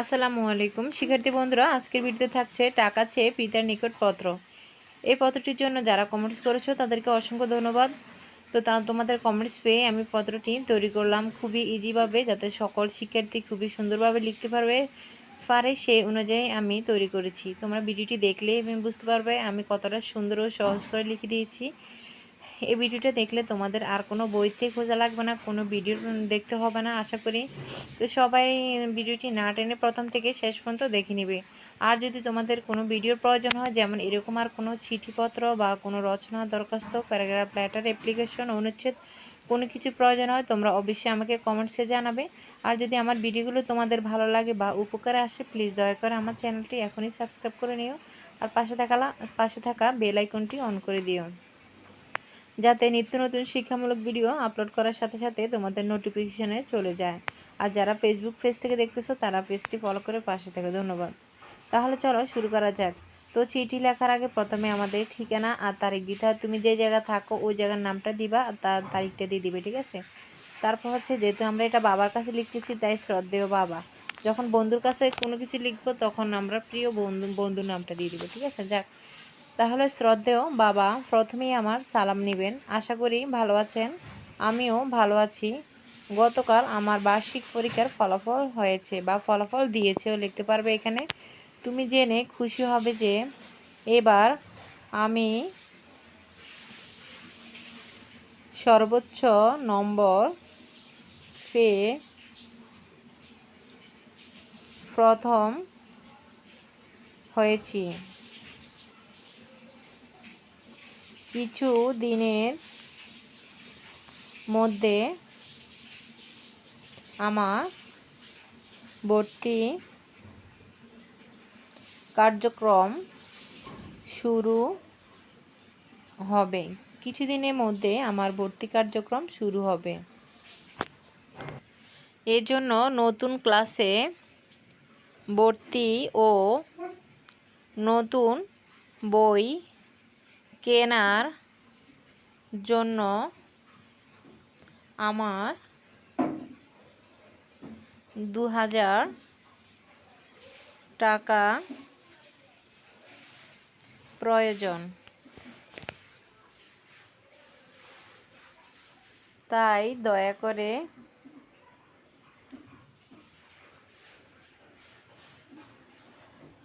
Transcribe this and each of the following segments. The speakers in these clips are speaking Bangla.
আসসালামু আলাইকুম। শিক্ষার্থী বন্ধুরা, আজকের ভিডিওতে থাকছে টাকা চেয়ে পিতার নিকট পত্র। এই পত্রটির জন্য যারা কমেন্টস করেছ, তাদেরকে অসংখ্য ধন্যবাদ। তো তা তোমাদের কমেন্টস পেয়ে আমি পত্রটি তৈরি করলাম খুবই ইজিভাবে যাতে সকল শিক্ষার্থী খুবই সুন্দরভাবে লিখতে পারবে। পারে সেই অনুযায়ী আমি তৈরি করেছি। তোমরা ভিডিওটি দেখলে তুমি বুঝতে পারবে আমি কতটা সুন্দর ও সহজ করে লিখে দিয়েছি। এই ভিডিওটা দেখলে তোমাদের আর কোনো বইতে খোঁজা লাগবে না, কোনো ভিডিও দেখতে হবে না, আশা করি। তো সবাই ভিডিওটি না টেনে প্রথম থেকে শেষ পর্যন্ত দেখে নেবে। আর যদি তোমাদের কোনো ভিডিওর প্রয়োজন হয়, যেমন এরকম আর কোনো চিঠিপত্র বা কোনো রচনা দরখাস্ত, প্যারাগ্রাফ, লেটার, অ্যাপ্লিকেশন, অনুচ্ছেদ কোনো কিছু প্রয়োজন হয়, তোমরা অবশ্যই আমাকে কমেন্টসে জানাবে। আর যদি আমার ভিডিওগুলো তোমাদের ভালো লাগে বা উপকারে আসে প্লিজ দয়া করে আমার চ্যানেলটি এখনই সাবস্ক্রাইব করে নিও। আর পাশে থাকা পাশে থাকা বেল আইকনটি অন করে দিও। যাতে নিত্য নতুন শিক্ষামূলক ভিডিও আপলোড করার সাথে সাথে তোমাদের নোটিফিকেশনে চলে যায়। আর যারা ফেসবুক পেজ থেকে দেখতেছো, তারা পেজটি ফলো করে পাশে থেকে। ধন্যবাদ। তাহলে চলো শুরু করা যাক। তো চিঠি লেখার আগে প্রথমে আমাদের ঠিকানা আর তারিখ দিতে হয়। তুমি যে জায়গা থাকো, ওই জায়গার নামটা দিবা আর তার তারিখটা দিয়ে দিবে, ঠিক আছে? তারপর হচ্ছে যেহেতু আমরা এটা বাবার কাছে লিখতেছি, তাই শ্রদ্ধেয় বাবা। যখন বন্ধুর কাছে কোনো কিছু লিখব, তখন আমরা প্রিয় বন্ধু, বন্ধুর নামটা দিয়ে দিব, ঠিক আছে? যাক। তাহলে শ্রদ্ধেয় বাবা, প্রথমেই আমার সালাম নেবেন। আশা করি ভালো আছেন। আমিও ভালো আছি। গতকাল আমার বার্ষিক পরীক্ষার ফলাফল হয়েছে বা ফলাফল দিয়েছেও লিখতে পারবে এখানে। তুমি জেনে খুশি হবে যে এবার আমি সর্বোচ্চ নম্বর পেয়ে প্রথম হয়েছি। কিছু দিনের মধ্যে আমার ভর্তি কার্যক্রম শুরু হবে। কিছুদিনের মধ্যে আমার ভর্তি কার্যক্রম শুরু হবে। এজন্য নতুন ক্লাসে ভর্তি ও নতুন বই কেনার জন্য আমার দু হাজার টাকা প্রয়োজন। তাই দয়া করে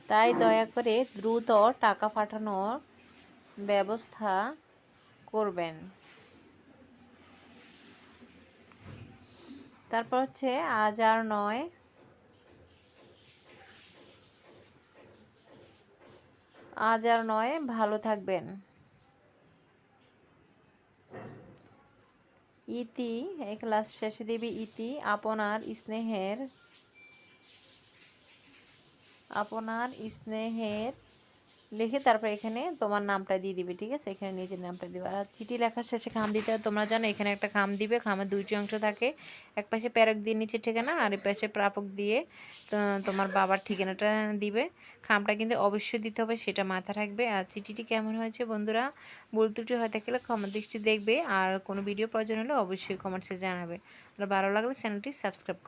তাই দয়া করে দ্রুত টাকা পাঠানোর ব্যবস্থা করবেন। তারপর হচ্ছে আজ আর নয়। আজ আর নয়, ভালো থাকবেন। ইতি, এই ক্লাস শেষে দিবি ইতি, আপনার স্নেহের আপনার স্নেহের লিখে তারপর এখানে তোমার নামটা দিয়ে দিবে, ঠিক আছে? এখানে নিজের নামটা দিবে। আর চিঠি লেখার শেষে খাম দিতে তোমরা জানো, এখানে একটা খাম দিবে, খামের দুইটি অংশ থাকে। এক পাশে প্যারক দিয়ে নিচে ঠিকানা, আর এক পাশে প্রাপক দিয়ে তোমার বাবার ঠিকানাটা দিবে। খামটা কিন্তু অবশ্যই দিতে হবে, সেটা মাথা রাখবে। আর চিঠিটি কেমন হয়েছে বন্ধুরা, ভুল ত্রুটি হয়ে থাকলে ক্ষমা দৃষ্টি দেখবে। আর কোনো ভিডিও প্রয়োজন হলে অবশ্যই কমেন্টসে জানাবে। আর ভালো লাগলে চ্যানেলটি সাবস্ক্রাইব